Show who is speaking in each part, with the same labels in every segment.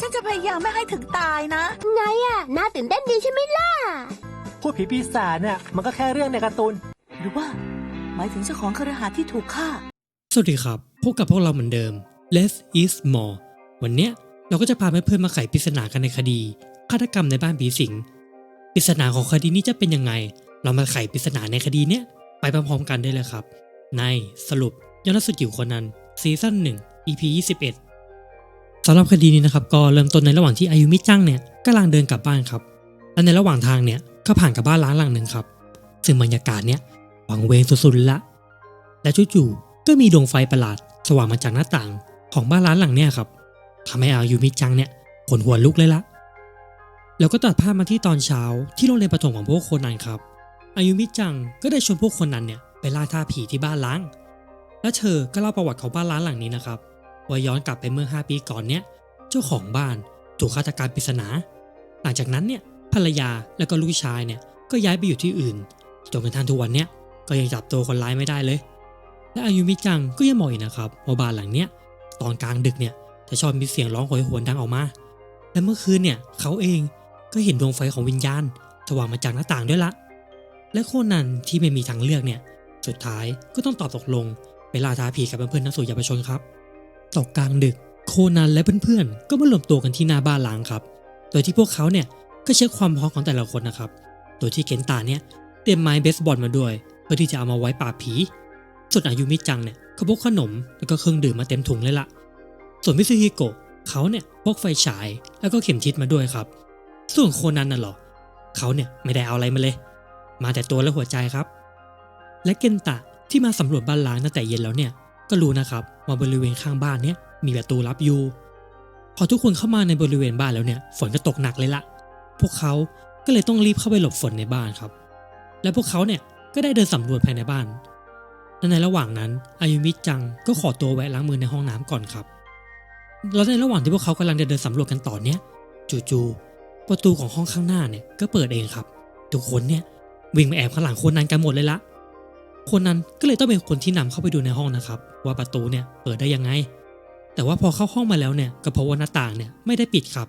Speaker 1: ฉันจะพยายามไม่ให้ถึงตายนะ
Speaker 2: ไงอะน่าตื่นเต้นดีใช่ไหมล่ะ
Speaker 3: พูดผีปีศาจเนี่ยมันก็แค่เรื่องในการ์ตูน
Speaker 1: หรือว่า หมายถึงเจ้าของคฤหาสน์ที่ถูกฆ่า
Speaker 4: สวัสดีครับพบกับพวกเราเหมือนเดิม Less is more วันเนี้ยเราก็จะพาเพื่อนๆมาไขปริศนากันในคดีฆาตกรรมในบ้านผีสิงปริศนาของคดีนี้จะเป็นยังไง เรามาไขปริศนาในคดีเนี้ยไปพร้อมๆกันได้เลยครับ ในสรุปยอดนักสืบจิ๋วคนนั้นซีซั่น1 EP 21 สำหรับคดีนี้นะครับก็เริ่มต้นในระหว่างที่อายุมิจังเนี่ยกำลังเดินกลับบ้านครับ และในระหว่างทางเนี่ยก็ผ่านกับบ้านล้างหลังหนึ่งครับ ซึ่งบรรยากาศเนี่ยหวังเวงสุดๆละและจู่ๆก็มีดวงไฟประหลาด สว่างมาจากหน้าต่างของบ้านร้านหลังเนี่ยครับทำให้อายุมิจังเนี่ยขนหัวลุกเลยละแล้วก็ตัดภาพมาที่ตอนเช้าที่โรงเรียนประถมของพวกคนนั้นครับ อายุมิจังก็ได้ชวนพวกคนนั้นเนี่ยไปล่าท่าผีที่บ้านล้าง และเธอก็เล่าประวัติของบ้านล้างหลังนี้นะครับ ว่าย้อนกลับไปเมื่อ 5 ปีก่อนเนี่ย เจ้าของบ้านถูกฆาตการปริศนา หลังจากนั้นเนี่ยภรรยาและก็ลูกชายเนี่ยก็ย้ายไปอยู่ที่อื่นจนกระทั่งทุกวันเนี่ยก็ยังจับตัวคนร้ายไม่ได้เลย และอายุมิจังก็ยังบอกอีกนะครับว่าบ้านหลังเนี้ยตอนกลางดึกเนี่ยจะชอบมีเสียงร้องโหยหวนดังออกมา และเมื่อคืนเนี่ยเขาเองก็เห็นดวงไฟของวิญญาณสว่างมาจากหน้าต่างด้วยละ และโคนันที่ไม่มีทางเลือกเนี่ย สุดท้ายก็ต้องตอบตกลงไปลาท้าผีกับเพื่อนๆนักสู่เยาวชนครับ ตกกลางดึก โคนันและเพื่อนๆ ก็มารวมตัวกันที่หน้าบ้านล้างครับ โดยที่พวกเขาเนี่ยก็เช็คความพร้อมของแต่ละคนนะครับ โดยที่เคนตาเนี่ยเตรียมไม้เบสบอลมาด้วย เพื่อที่จะเอามาไว้ปราบผีส่วนอายุมิจังเนี่ยเขาพกขนมแล้วก็เครื่องดื่มมาเต็มถุงเลยละส่วนมิซึฮิโกะเขาเนี่ยพกไฟฉายแล้วก็เข็มทิศมาด้วยครับ ส่วนโคนันน่ะหรอเขาเนี่ยไม่ได้เอาอะไรมาเลย มาแต่ตัวและหัวใจครับ และเกนตะที่มาสำรวจบ้านล้างตั้งแต่เย็นแล้วเนี่ยก็รู้นะครับ ว่าบริเวณข้างบ้านเนี่ยมีประตูลับอยู่ พอทุกคนเข้ามาในบริเวณบ้านแล้วเนี่ย ฝนก็ตกหนักเลยละพวกเขาก็เลยต้องรีบเข้าไปหลบฝนในบ้านครับ และพวกเขาเนี่ยก็ได้เดินสำรวจภายในบ้านและในระหว่างนั้นอายุมิจังก็ขอตัวแวะล้างมือในห้องน้ำก่อนครับ แล้วในระหว่างที่พวกเขากำลังจะเดินสำรวจกันต่อเนี่ยจู่ๆประตูของห้องข้างหน้าเนี่ยก็เปิดเองครับ ทุกคนเนี่ยวิ่งมาแอบข้างหลังคนนั้นกันหมดเลยละ คนนั้นก็เลยต้องเป็นคนที่นำเข้าไปดูในห้องนะครับ ว่าประตูเนี่ยเปิดได้ยังไง แต่ว่าพอเข้าห้องมาแล้วเนี่ยก็เพราะว่าหน้าต่างเนี่ยไม่ได้ปิดครับ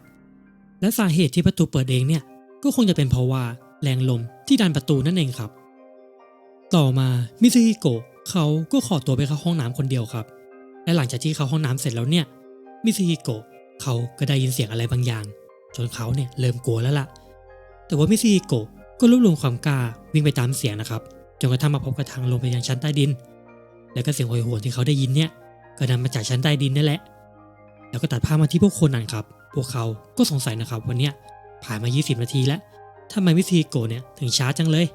Speaker 4: และสาเหตุที่ประตูเปิดเองเนี่ยก็คงจะเป็นเพราะว่าแรงลมที่ดันประตูนั่นเองครับ ต่อมามิซึฮิโกะเขาก็ขอตัวไปเข้าห้องน้ำคนเดียวครับ และหลังจากที่เข้าห้องน้ำเสร็จแล้วเนี่ยมิซึฮิโกะเขาก็ได้ยินเสียงอะไรบางอย่าง จนเขาเนี่ยเริ่มกลัวแล้วล่ะ แต่ว่ามิซึฮิโกะก็รวบรวมความกล้าวิ่งไปตามเสียงนะครับ จนกระทั่งมาพบกับทางลงไปยังชั้นใต้ดิน แล้วก็เสียงโหยหวนที่เขาได้ยินเนี่ยก็นำมาจากชั้นใต้ดินนั่นแหละ แล้วก็ตัดภาพมาที่พวกคนนั้นครับ พวกเขาก็สงสัยนะครับวันเนี้ยผ่านมา 20 นาทีแล้วทำไมมิซึฮิโกะเนี่ยถึงช้าจังเลย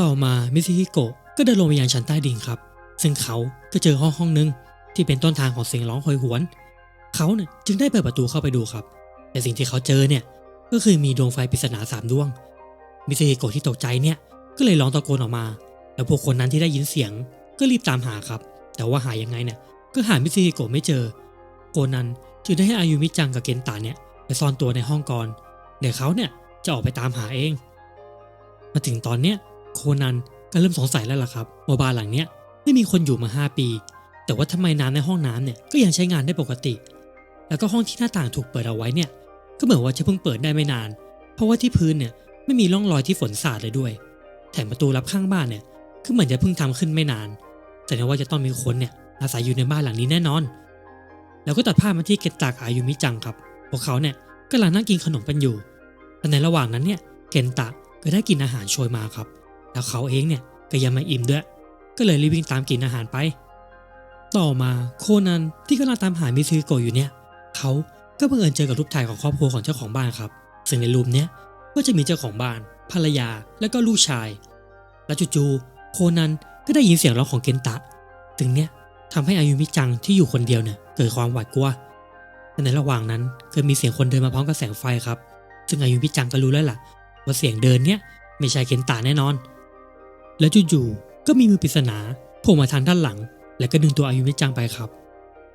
Speaker 4: ต่อมามิซึฮิโกะก็เดินลงไปยังชั้นใต้ดินครับ ซึ่งเขาก็เจอห้องห้องหนึ่งที่เป็นต้นทางของเสียงร้องโหยหวน เขาเนี่ยจึงได้เปิดประตูเข้าไปดูครับ แต่สิ่งที่เขาเจอเนี่ยก็คือมีดวงไฟปริศนาสามดวง มิซึฮิโกะที่ตกใจเนี่ย ก็เลยร้องตะโกนออกมา แล้วพวกคนนั้นที่ได้ยินเสียง ก็รีบตามหาครับ แต่ว่าหายังไงเนี่ย ก็หามิซึฮิโกะไม่เจอโคนันจึงได้ให้อายุมิจังกับเกนตาเนี่ยไปซ่อนตัวในห้องก่อน เดี๋ยวเขาเนี่ยจะออกไปตามหาเอง มาถึงตอนเนี้ยโคนันก็เริ่มสงสัยแล้วล่ะครับว่าบ้านหลังเนี้ยไม่มีคนอยู่มา 5 ปี แต่ว่าทำไมน้ำในห้องน้ำเนี่ยก็ยังใช้งานได้ปกติ แล้วก็ห้องที่หน้าต่างถูกเปิดเอาไว้เนี่ย ก็เหมือนว่าจะเพิ่งเปิดได้ไม่นาน เพราะว่าที่พื้นเนี่ยไม่มีร่องรอยที่ฝนสาดเลยด้วย แถมประตูลับข้างบ้านเนี่ยก็เหมือนจะเพิ่งทำขึ้นไม่นานแต่ว่าจะต้องมีคนเนี่ยอาศัยอยู่ในบ้านหลังนี้แน่นอน แล้วก็ตัดภาพมาที่เกนตากอายุมิจังครับ พวกเขาเนี่ยกำลังนั่งกินขนมกันอยู่แต่ในระหว่างนั้นเนี่ยเกนตะก็ได้กินอาหารโชยมาครับ แล้วเขาเองเนี่ยก็ยังไม่อิ่มด้วย ก็เลยรีบวิ่งตามกินอาหารไป ต่อมาโคนันที่กำลังตามหามิซึโกอยู่เนี่ยเขาก็บังเอิญเจอกับรูปถ่ายของครอบครัวของเจ้าของบ้านครับ ซึ่งในรูปเนี้ยก็จะมีเจ้าของบ้าน ภรรยา และก็ลูกชาย แล้วจู่ๆโคนันก็ได้ยินเสียงร้องของเกนตะ ถึงเนี้ยทำให้อายุมิจังที่อยู่คนเดียวเนี่ยเกิดความหวาดกลัวแต่ในระหว่างนั้นก็มีเสียงคนเดินมาพร้อมกับแสงไฟครับ ซึ่งอายุมิจังก็รู้แล้วล่ะ ว่าเสียงเดินเนี่ยไม่ใช่เคนตาแน่นอน แล้วจู่ๆก็มีมือปริศนาโผล่มาทางด้านหลัง แล้วก็ดึงตัวอายุมิจังไปครับ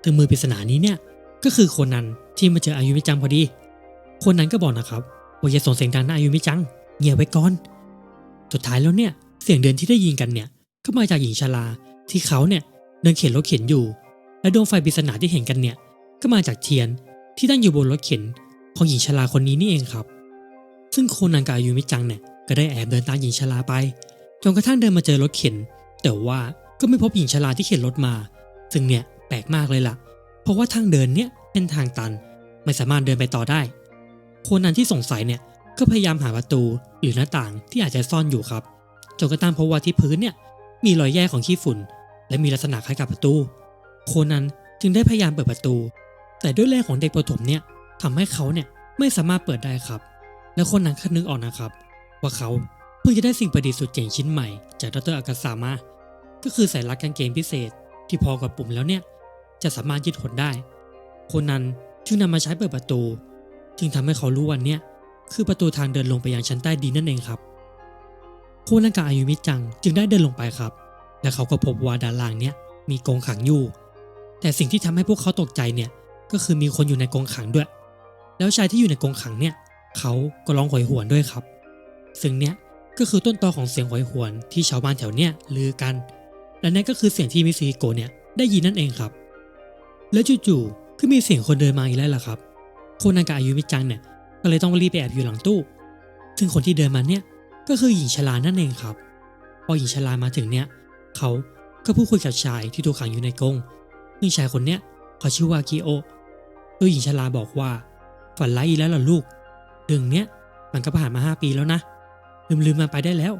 Speaker 4: ถึงมือปริศนานี้เนี่ยก็คือโคนันที่มาเจออายุมิจังพอดี คนนั้นก็บอกนะครับว่าอย่าส่งเสียงดังนะอายุมิจังเงียบไว้ก่อน สุดท้ายแล้วเนี่ย สียงเดินที่ได้ยินกันเนี่ยก็มาจากหญิงชราที่เขาเนี่ยเดินเข็นรถเข็นอยู่ และดวงไฟปริศนาที่เห็นกันเนี่ยก็มาจากเทียนที่ตั้งอยู่บนรถเข็นของหญิงชราคนนี้นี่เองครับ ซึ่งโคนันกับอายุมิจังเนี่ยก็ได้แอบเดินตามหญิงชราไปจนกระทั่งเดินมาเจอรถเข็น แต่ว่าก็ไม่พบหญิงชราที่เข็นรถมา ซึ่งเนี่ยแปลกมากเลยล่ะ เพราะว่าทางเดินเนี่ยเป็นทางตัน ไม่สามารถเดินไปต่อได้โคนันที่สงสัยเนี่ยก็พยายามหาประตูหรือหน้าต่างที่อาจจะซ่อนอยู่ครับ จนกระทั่งพบว่าที่พื้นเนี่ยมีรอยแยกของขี้ฝุ่น และมีลักษณะคล้ายกับประตู โคนันจึงได้พยายามเปิดประตู แต่ด้วยแรงของเด็กประถมเนี่ยทำให้เขาเนี่ยไม่สามารถเปิดได้ครับ และคนนั้นก็นึกออกนะครับ ว่าเขาเพิ่งจะได้สิ่งประดิษฐ์สุดเจ๋งชิ้นใหม่ จากดรอากาซามาก็คือสายรัดกางเกงพิเศษ ที่พอกดปุ่มแล้วเนี่ยจะสามารถยืดหดได้ คนนั้นจึงนำมาใช้เปิดประตู จึงทำให้เขารู้วันเนี้ยคือประตูทางเดินลงไปยังชั้นใต้ดินนั่นเองครับ โคนันกับอายุมิจังจึงได้เดินลงไปครับ และเขาก็พบว่าด้านล่างเนี่ยมีกรงขังอยู่ แต่สิ่งที่ทำให้พวกเขาตกใจเนี่ยก็คือมีคนอยู่ในกรงขังด้วย แล้วชายที่อยู่ในกรงขังเนี่ยเขาก็ร้องโหยหวนด้วยครับ ซึ่งเนี่ยก็คือต้นตอของเสียงโหยหวนที่ชาวบ้านแถวเนี่ยลือกัน และนั่นก็คือเสียงที่มิซิโกเนี่ยได้ยินนั่นเองครับ แล้วจู่ๆก็มีเสียงคนเดินมาอีกแล้วล่ะครับคนันกับอายุมิจังเนี่ยก็เลยต้องรีบไปแอบอยู่หลังตู้ ซึ่งคนที่เดินมาเนี่ย ก็คือหญิงชรานั่นเองครับ พอหญิงชรามาถึงเนี่ย เขาก็พูดคุยกับชายที่ถูกขังอยู่ในกรงซึ่งชายคนเนี้ยเขาชื่อว่ากิโอโดยหญิงชราบอกว่า ฝันร้ายอีกแล้วเหรอลูก เรื่องเนี้ยมันก็ผ่านมาห้าปีแล้วนะ ลืมลืมมันไปได้แล้ว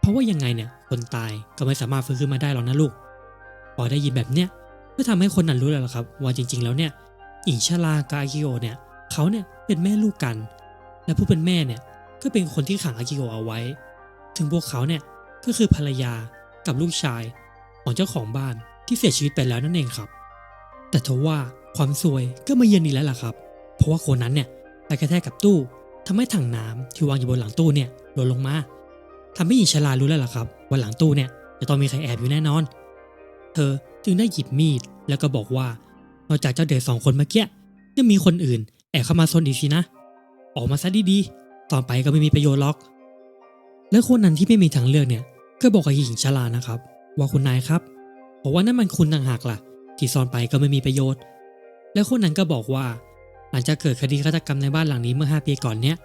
Speaker 4: เพราะว่ายังไงเนี่ยคนตายก็ไม่สามารถฟื้นขึ้นมาได้หรอกนะลูก พอได้ยินแบบเนี้ยก็ทำให้คนนั้นรู้แล้วล่ะครับ ว่าจริง ๆ แล้วเนี่ยหญิงชรากบอากิโอเนี่ยเขาเนี่ยเป็นแม่ลูกกัน และผู้เป็นแม่เนี่ย ก็เป็นคนที่ขังอากิโอเอาไว้ ถึงพวกเขาเนี่ยก็คือภรรยากับลูกชายของเจ้าของบ้านที่เสียชีวิตไปแล้วนั่นเองครับ แต่ทว่าความซวยก็มาเยือนอีกแล้วล่ะครับ เพราะว่าคนนั้นเนี่ยไปกระแทกกับตู้ทำให้ถังน้ำที่วางอยู่บนหลังตู้เนี่ยหล่นลงมาทำให้หญิงชรารู้แล้วล่ะครับว่าหลังตู้เนี่ยจะต้องมีใครแอบอยู่แน่นอน เธอจึงได้หยิบมีดแล้วก็บอกว่านอกจากเจ้าเด็กสองคนเมื่อกี้ยังมีคนอื่นแอบเข้ามาซนอีกสินะ ออกมาซะดีๆ ต่อไปก็ไม่มีประโยชน์หรอก และคนนั้นที่ไม่มีทางเลือกเนี่ย ก็บอกกับหญิงชรานะครับ ว่าคุณนายครับบอกว่านั่นมันคุณต่างหากล่ะ ที่ซ่อนไปก็ไม่มีประโยชน์ และคนนั้นก็บอกว่า หลังจากเกิดคดีฆาตกรรมในบ้านหลังนี้เมื่อ 5 ปีก่อนเนี้ย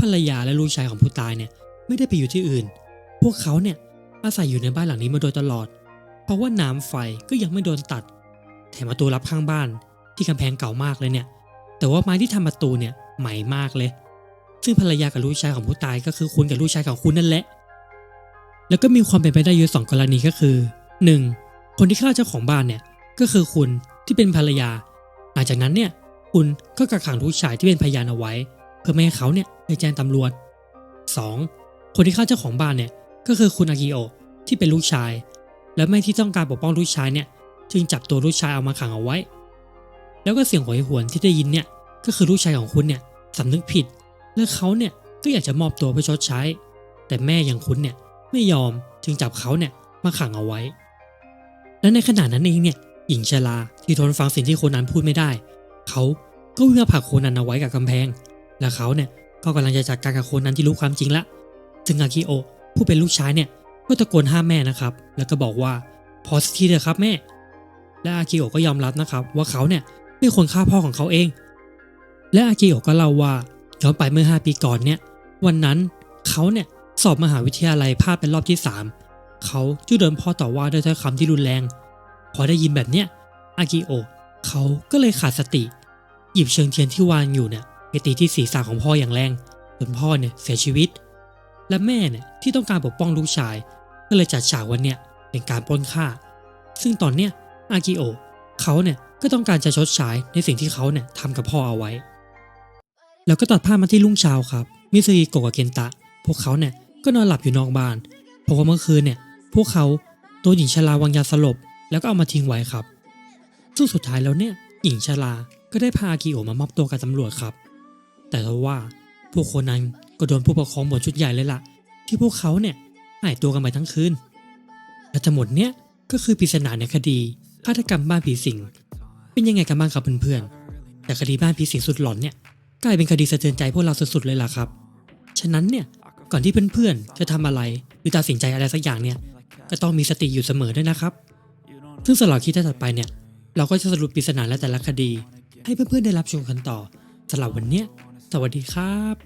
Speaker 4: ภรรยาและลูกชายของผู้ตายเนี่ยไม่ได้ไปอยู่ที่อื่น พวกเขาเนี่ยอาศัยอยู่ในบ้านหลังนี้มาโดยตลอด เพราะว่าน้ำไฟก็ยังไม่โดนตัด แถมประตูลับข้างบ้านที่กำแพงเก่ามากเลยเนี่ย แต่ว่าไม้ที่ทำประตูเนี่ยใหม่มากเลย ซึ่งภรรยากับลูกชายของผู้ตายก็คือคุณกับลูกชายของคุณนั่นแหละ แล้วก็มีความเป็นไปได้อยู่สองกรณีก็คือ 1. คนที่ฆ่าเจ้าของบ้านเนี่ยก็คือคุณที่เป็นภรรยา หลังจากนั้นเนี่ยคุณก็กักขังลูกชายที่เป็นพยานเอาไว้ เพื่อไม่ให้เขาเนี่ยไปแจ้งตำรวจ 2. คนที่ฆ่าเจ้าของบ้านเนี่ยก็คือคุณอากิโอะที่เป็นลูกชาย และแม่ที่ต้องการปกป้องลูกชายเนี่ยจึงจับตัวลูกชายเอามาขังเอาไว้ แล้วก็เสียงโหยหวนที่ได้ยินเนี่ยก็คือลูกชายของคุณเนี่ยสำนึกผิด และเขาเนี่ยก็อยากจะมอบตัวเพื่อชดใช้ แต่แม่อย่างคุณเนี่ยไม่ยอมจึงจับเขาเนี่ยมาขังเอาไว้ และในขณะนั้นเองเนี่ยหญิงชราที่ทนฟังสิ่งที่โคนันพูดไม่ได้ เขาก็วิ่งมาผลักโคนันเอาไว้กับกำแพง และเขาเนี่ยก็กำลังจะจัดการกับโคนันที่รู้ความจริงละซึ่งอากิโอะผู้เป็นลูกชายเนี่ยก็ตะโกนห้ามแม่นะครับ แล้วก็บอกว่าพอสักทีเถอะครับแม่ และอากิโอก็ยอมรับนะครับ ว่าเขาเนี่ยเป็นคนฆ่าพ่อของเขาเอง และอากิโอก็เล่าว่า ย้อนไปเมื่อ 5 ปีก่อนเนี่ย วันนั้นเขาเนี่ยสอบมหาวิทยาลัยพลาดเป็นรอบที่ 3 เขาจู่โดนพ่อต่อว่าด้วยถ้อยคำที่รุนแรง พอได้ยินแบบเนี้ยอากิโอเขาก็เลยขาดสติ หยิบเชิงเทียนที่วางอยู่เนี่ยไปตีที่ศีรษะของพ่ออย่างแรงจนพ่อเนี่ยเสียชีวิต และแม่เนี่ยที่ต้องการปกป้องลูกชาย ก็เลยจัดฉากวันเนี่ยเป็นการปล้นฆ่า ซึ่งตอนเนี้ยอากิโอเขาเนี่ยก็ต้องการจะชดใช้ในสิ่งที่เขาเนี่ยทำกับพ่อเอาไว้ แล้วก็ตัดภาพมาที่รุ่งเช้าครับ มิซึอิโกะกับเคนตะ พวกเขาเนี่ยก็นอนหลับอยู่นอกบ้าน เพราะว่าเมื่อคืนเนี่ย พวกเขาโดนหญิงชราวางยาสลบ แล้วก็เอามาทิ้งไว้ครับ ซึ่งสุดท้ายแล้วเนี่ยหญิงชราก็ได้พาอากิโอมามอบตัวกับตำรวจครับ แต่ทว่าพวกคนนั้นก็โดนผู้ปกครองบ่นชุดใหญ่เลยล่ะ ที่พวกเขาเนี่ยหายตัวกันไปทั้งคืน และทั้งหมดเนี่ยก็คือปริศนาในคดีฆาตกรรมบ้านผีสิง เป็นยังไงกันบ้างครับเพื่อนๆแต่คดีบ้านผีสิงสุดหลอนเนี่ย กลายเป็นคดีสะเทือนใจพวกเราสุดๆเลยล่ะครับ ฉะนั้นเนี่ยก่อนที่เพื่อนๆ จะทำอะไรหรือตัดสินใจอะไรสักอย่างเนี่ย ก็ต้องมีสติอยู่เสมอด้วยนะครับ ซึ่งสำหรับคลิปถัดไปเนี่ย เราก็จะสรุปปริศนาและแต่ละคดี
Speaker 5: ให้เพื่อนๆได้รับชมกันต่อสำหรับวันเนี้ยสวัสดีครับ